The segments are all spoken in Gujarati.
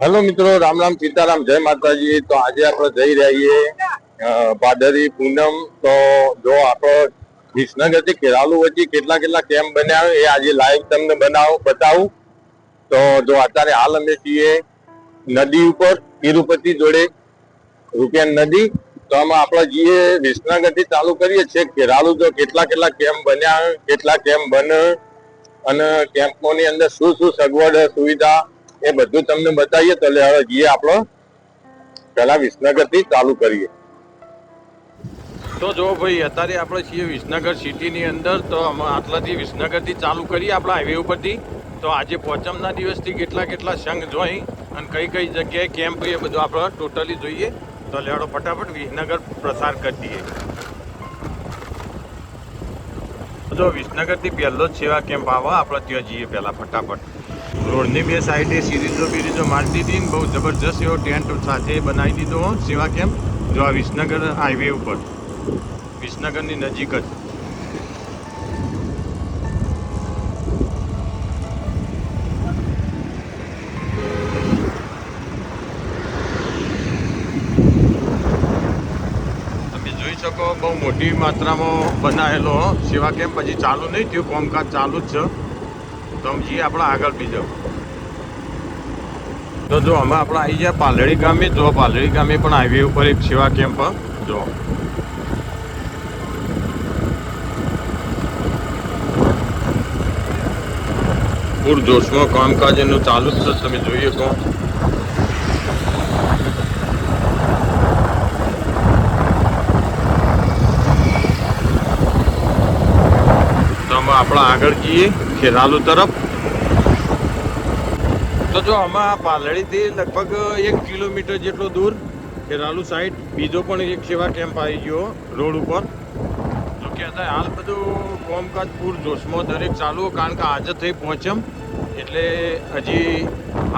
હેલો મિત્રો, રામ રામ સીતારામ, જય માતાજી. તો આજે આપણે જઈ રહ્યા છીએ ભાદરી પૂનમ. તો જો આપણો વિસનગરથી કેરાલુ વચ્ચે કેટલા કેટલા કેમ્પ બન્યા એ આજે લાઈવ તમને બનાવું, બતાવું. તો જો અત્યારે હાલ અમે છીએ નદી ઉપર, તિરુપતિ જોડે રૂપિયા નદી. તો આમાં આપણે જઈએ વિસનગરથી ચાલુ કરીએ છીએ. કેરાલુ તો કેટલા કેટલા કેમ્પ બન્યા, કેટલા કેમ્પ બને, અને કેમ્પોની અંદર શું શું સગવડ, સુવિધા એ બધું તમને બતાવીએ તો હવે જઈએ આપણો. પેલા વિસનગરથી ચાલુ કરીએ. તો જો ભાઈ, અત્યારે આપણે છીએ વિસનગર સિટીની અંદર, તો આટલાથી વિસનગરથી ચાલુ કરીએ આપણા હાઈવે ઉપરથી. તો આજે પોચમના દિવસથી કેટલા કેટલા સંઘ જોઈ અને કઈ કઈ જગ્યાએ કેમ્પ એ બધું આપણે ટોટલી જોઈએ. તો લેવડો ફટાફટ વિસનગર પ્રસાર કરી દઈએ. જો વિસનગરથી પહેલો જ સેવા કેમ્પ આવે, આપણે ત્યાં જઈએ પહેલાં ફટાફટ. રોડની બે સાઈડે સિરીઝો બિરીઝો મારી દીધી બહુ જબરજસ્ત એવો ટેન્ટ સાથે બનાવી દીધો હો. સેવા કેમ્પ જો આ વિસનગર હાઈવે ઉપર. વિસનગરની નજીક જ. શકો બહુ મોટી માત્રામાં બનાવેલો સેવા કેમ્પ પછી ચાલુ નહીં થયું. કામકાજ ચાલુ જ છે. તો જઈએ આપણા આગળ બીજો. તો જો અમે આપણે આવી ગયા પાલડી ગામે જો પાલડી ગામે પણ હાઈવે ઉપર એક સેવા કેમ્પ જો. પૂર જોશમાં કામકાજ એનું ચાલુ જ છે તમે જોઈએ તો અમે આપણા આગળ જઈએ ખેરાલુ તરફ. તો જો અમે આ પાલડીથી લગભગ એક કિલોમીટર જેટલો દૂર ખેરાલુ સાઈડ બીજો પણ એક સેવા કેમ્પ આવી ગયો રોડ ઉપર. તો કે અત્યારે હાલ બધું કોમકાજ પૂર જોશમાં દરેક ચાલુ, કારણ કે આજે થઈ પહોંચમ, એટલે હજી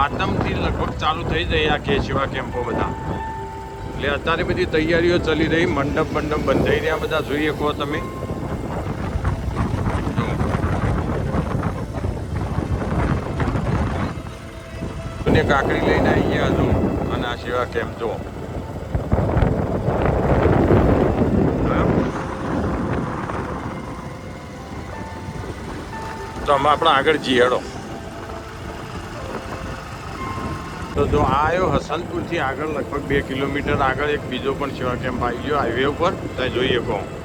આતમથી લગભગ ચાલુ થઈ જાય આ કે સેવા કેમ્પો બધા. એટલે અત્યારે બધી તૈયારીઓ ચાલી રહી મંડપ મંડપ બંધાઈ રહ્યા બધા જોઈએ કહો તમે. ને કાકડી લઈને આવી ગયા હતું અને આ સેવા કેમ્પ જો તો અમે આપણે આગળ જઈએ તો જો આ આવ્યો હસનપુરથી આગળ, લગભગ બે કિલોમીટર આગળ એક બીજો પણ સેવા કેમ્પ આવી ગયો હાઈવે ઉપર. ત્યાં જોઈએ કહું.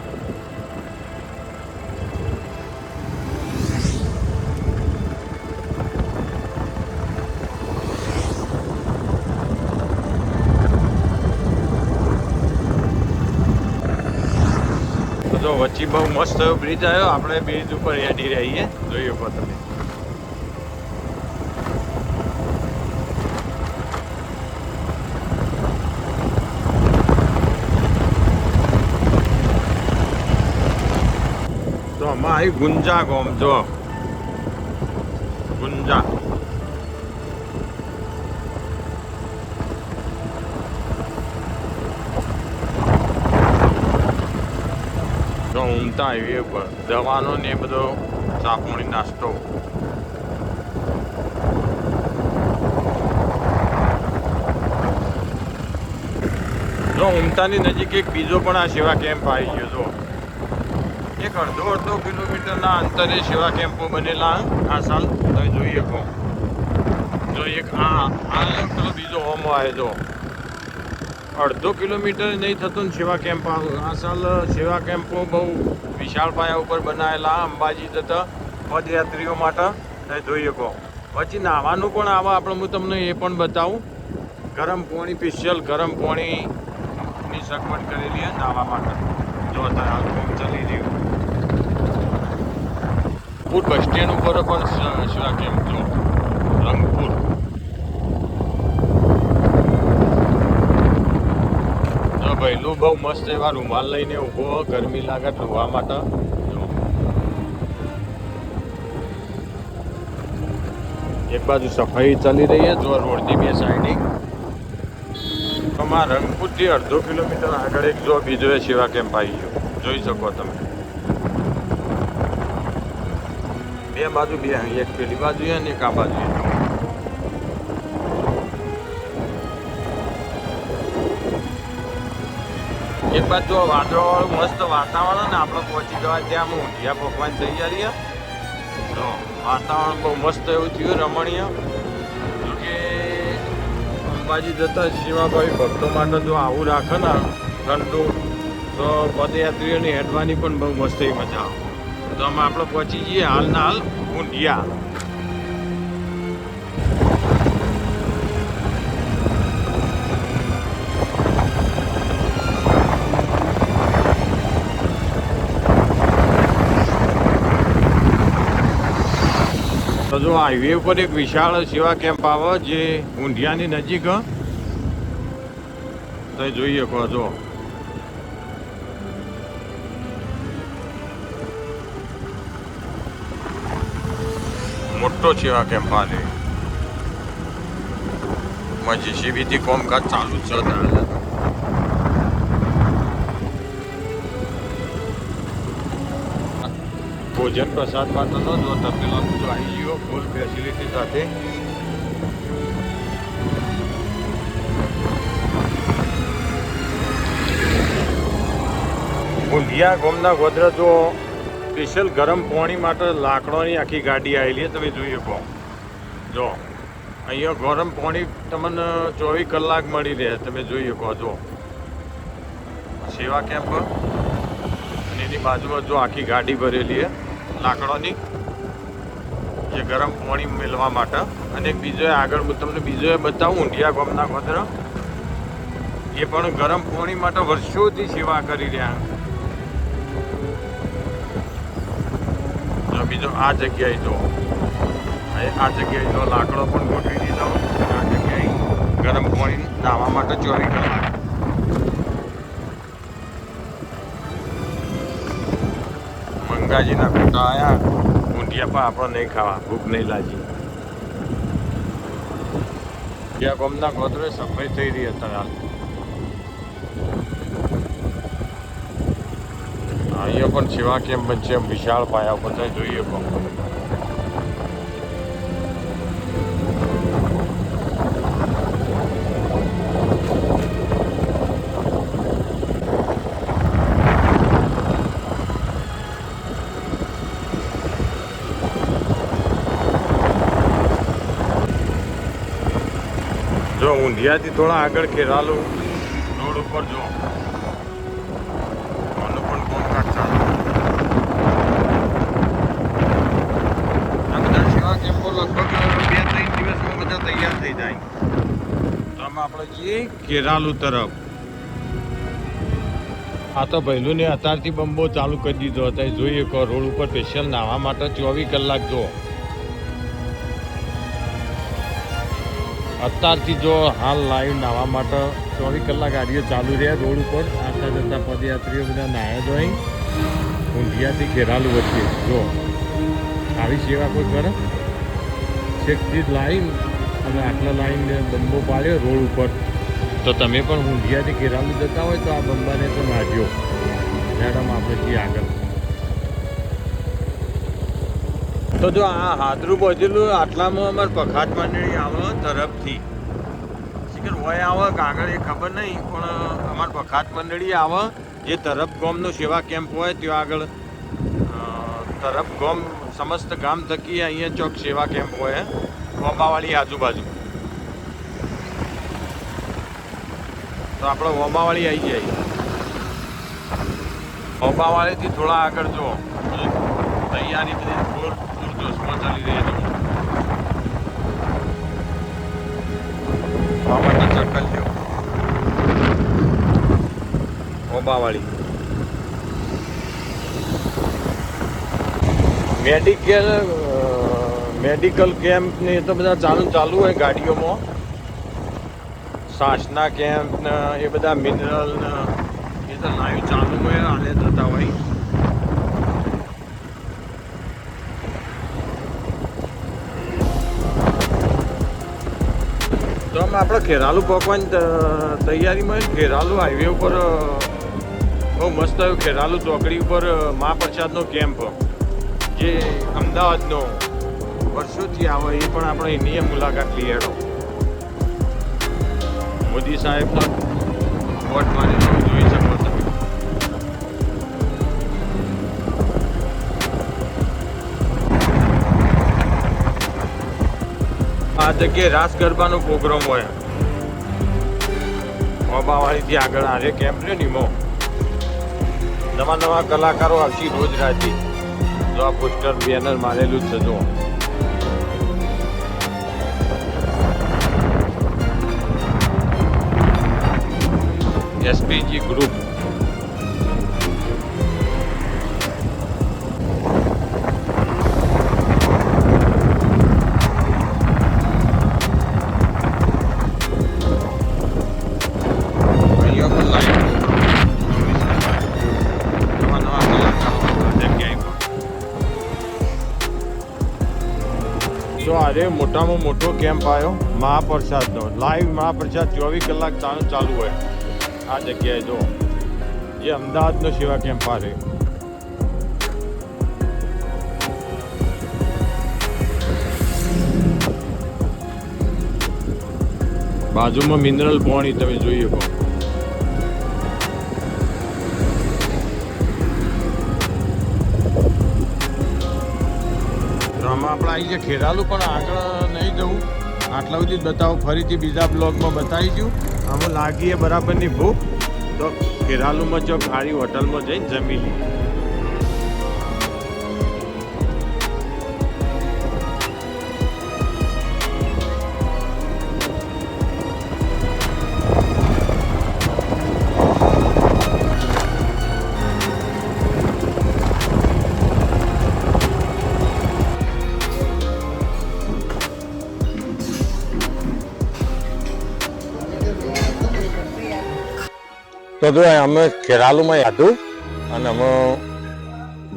વચ્ચે બહુ મસ્ત બ્રિજ આવ્યો. આપણે બ્રિજ ઉપર હેડી રહીએ. જોઈએ કહો તમે. તો આમાં આવી ગુંજા ગોમ જો. તો ઊંઘતા હાઈવે ઉપર દવાનો ને બધો ચાપમણી નાસ્તો. જો ઉમતાની નજીક એક બીજો પણ આ સેવા કેમ્પ આવી ગયો, જો. એક અડધો અડધો કિલોમીટરના અંતરે સેવા કેમ્પો બનેલા આ સાલ. તમે જોઈએ કહો જો એક આ આ પેલો બીજો હોમો આવ્યો જો. અડધો કિલોમીટર નહીં થતું ને સેવા કેમ્પ આ સાલ સેવા કેમ્પો બહુ વિશાળ પાયા ઉપર બનાવેલા અંબાજી જતા પદયાત્રીઓ માટે તમે જોઈએ કહો પછી નાવાનું પણ આવા આપણે હું તમને એ પણ બતાવું. ગરમ પાણી સ્પેશિયલ ગરમ પાણીની સગવડ કરેલી નાવા માટે. જો અત્યારે હાલ કામ ચાલી રહ્યું. બસ સ્ટેન્ડ ઉપર પણ સેવા કેમ્પ જો. રંગપુર. જો ભાઈલું બહુ મસ્ત એવા રૂમાલ લઈને ઊભો ગરમી લાગે ધોવા માટે. એક બાજુ સફાઈ ચાલી રહી છે જો રોડની બે સાઈડિંગ આમાં રંગપુરથી અડધો કિલોમીટર આગળ એક જો બીજો એ સેવા કેમ્પ આવી ગયો. જોઈ શકો તમે. બે બાજુ બે એક પેલી બાજુ અને એક આ બાજુ એક બાજુ જો મસ્ત વાતાવરણ ને આપણે પહોંચી જવા ત્યાં હું ઊંધિયા ભગવાન છે તો વાતાવરણ બહુ મસ્ત એવું થયું, રમણીય. કે અંબાજી જતા શિવાભાઈ ભક્તો માટે જો આવું રાખે ને ઠંડુ તો પદયાત્રીઓની હેડવાની પણ બહુ મસ્ત એવી મજા આવે. તો અમે આપણે પહોંચી જઈએ હાલના હાલ ઊંધિયા. તો જો હાઈવે ઉપર એક વિશાળ સેવા કેમ્પ આવે જે ઊંધિયાની નજીક. તો જોઈ કહો જો. મોટો સેવા કેમ્પ આ માં જેસીબીથી કામકાજ ચાલુ જ છે ભોજન પ્રસાદ માટેનો જો તપેલો બધું આવી ગયો ફૂલ ફેસિલિટી સાથે. ઊંધિયા ગોમના ગોધરા જો સ્પેશિયલ ગરમ પાણી માટે લાકડોની આખી ગાડી આવેલી તમે જોઈ શકો. જો, અહીંયા ગરમ પાણી તમને ચોવીસ કલાક મળી રહે, તમે જોઈ શકો, જો. સેવા કેમ્પ એની બાજુમાં જો આખી ગાડી ભરેલી છે લાકડોની, જે ગરમ પાણી મેળવા માટે. અને બીજો આગળ તમને બીજો એ બતાવું, ઊંધિયા ગામના ગોત્ર એ પણ ગરમ પાણી માટે વર્ષોથી સેવા કરી રહ્યા બીજો આ જગ્યાએ જો. આ જગ્યાએ જો લાકડો પણ ગોઠવી દીધો આ જગ્યાએ ગરમ પાણી નાવા માટે ચોવીસ કલાક મંગાજીના ખોટા આયા ઊંધિયા પણ આપણે નહીં ખાવા, ભૂખ નહીં લાગી. ત્યાં ગોમના ગોદરે સફાઈ થઈ રહી અત્યારે. હાલ અહીંયા પણ સેવા કેમ્પ બનશે વિશાળ પાયા બધા જોઈએ પણ ઊંધિયાથી થોડા આગળ ખેરાલું. રોડ ઉપર જો આનું પણ કોન્ટ્રાક્ટ ચાલુ. સેવા કેમ્પો લગભગ બે ત્રણ દિવસમાં બધા તૈયાર થઈ જાય. તો આમાં આપણે જઈએ કેરાલુ તરફ. આ તો ભૈલું ને અત્યારથી બંબો ચાલુ કરી દીધો. હતો જોઈએ કહો રોડ ઉપર સ્પેશિયલ નાહવા માટે ચોવીસ કલાક જો અત્યારથી જો હાલ લાઈવ નાહવા માટે ચોવીસ કલાક ગાડીઓ ચાલુ રહ્યા રોડ ઉપર. આવતા જતા પદયાત્રીઓ બધા નાહ્યા જોઈ ઊંધિયાથી ઘેરાલું વચ્ચે. જો, આવી સેવા કોઈ કરે? છેકથી લાઈન અને આટલા લાઈનને બંબો પાડ્યો રોડ ઉપર. તો તમે પણ ઊંધિયાથી ઘેરાલું જતા હોય તો આ બંબાને તો નાહજો. મેડમ આપણે છીએ આગળ. તો જો આ હાદરું પહોંચેલું આટલામાં અમારે પખાત મંડળી આવે તરફથી શીખર, હોય આવે, કાગળ એ ખબર નહીં, પણ અમારે પખાત મંડળી આવે. જે તરફ ગોમનો સેવા કેમ્પ હોય ત્યાં આગળ તરફ ગોમ સમસ્ત ગામ થકી અહીંયા ચોક સેવા કેમ્પ હોય વોમાવાળી આજુબાજુ. તો આપણે વોમાવાળી આવી જાય વોમાવાળીથી થોડા આગળ જો તૈયારી બધી ફૂલ. પૂરજોશમાં ચાલી રહી છે માટે ચક્કર ઓબાવાળી મેડિકલ મેડિકલ કેમ્પ ને એ તો બધા ચાલુ ચાલુ હોય ગાડીઓમાં. શ્વાસના કેમ્પ ને એ બધા મિનરલ ને એ તો લાઈવ ચાલુ હોય, હાલે થતા હોય. આપણે ખેરાલુ પકવાની તૈયારીમાં ખેરાલુ હાઈવે ઉપર બહુ મસ્ત આવ્યું ખેરાલુ ચોકડી ઉપર મા મહાપ્રસાદનો કેમ્પ જે અમદાવાદનો વર્ષોથી આવે, એ પણ આપણે એની મુલાકાત લઈ હેડો મોદી સાહેબના વોટ મારી જોઈ શકો. જગ્યાએ રાસ ગરબાનો પ્રોગ્રામ હોય. ઓબાવાળીથી આગળ આજે કેમ્પ ને નીમો? નવા નવા કલાકારો આવશે રોજ રાતે. જો આ પોસ્ટર બેનર મારેલું જ છે એસપીજી ગ્રુપ. આજે મોટામાં મોટો કેમ્પ આવ્યો, મહાપ્રસાદનો. લાઈવ મહાપ્રસાદ ચોવીસ કલાક ચાલુ હોય. આ જગ્યાએ જો જે અમદાવાદનો સેવા કેમ્પ આ રહ્યો. બાજુમાં મિનરલ પાણી તમે જોઈ શકો. આવી છે ખેરાલુ પણ આગળ નહીં જવું. આટલા સુધી જ બતાવો. ફરીથી બીજા બ્લોગમાં બતાવીશું. આમાં લાગીએ બરાબરની ભૂખ. તો ખેરાલુમાં જો ખારી હોટલમાં જઈને જમી લઈએ તો જો અમે ખેરાલુમાં હતું અને અમે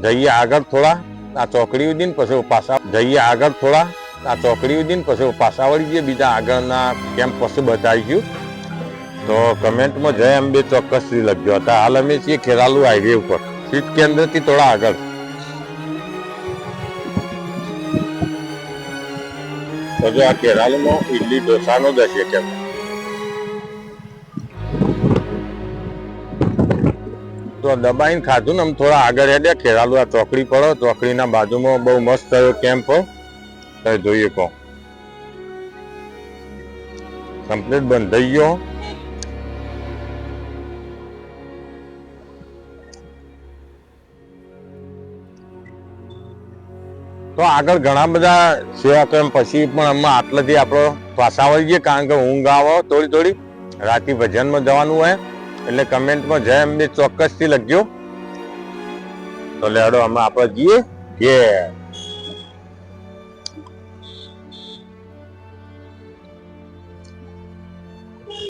જઈએ આગળ થોડા આ ચોકડી ઉદીન પછી પાછા જઈએ આગળ થોડા આ ચોકડી ઉદીન પછી પાછા વળી જઈએ, બીજા આગળના કેમ્પ પછી ગયું તો કમેન્ટમાં જય અંબે ચોક્કસ શ્રી લખ્યો હતા હાલ અમે છીએ ખેરાલુ હાઈવે ઉપર. સીટ કેન્દ્રથી થોડા આગળ. તો જો આ ખેરાલુમાં ઇડલી ઢોસાનો દશે કેમ? તો દબાઈને ખાધું ને આમ થોડા આગળ હેડ્યા, ખેરાલુ આ ચોકડી પડો, ચોકડીના બાજુમાં બહુ મસ્ત થયો કેમ્પ તમે જોઈએ કહો. કમ્પ્લીટ બંધ થઈ ગયો. તો આગળ ઘણા બધા સેવા કેમ્પ પછી પણ અમે આટલેથી આપણો વળી ગઈએ કારણ કે ઊંઘ આવે, થોડી થોડી. રાતે ભજનમાં જવાનું હોય. એટલે કમેન્ટમાં જય અંબે ચોક્કસથી લખજો. તો લેડો અમે આપણે જઈએ. કે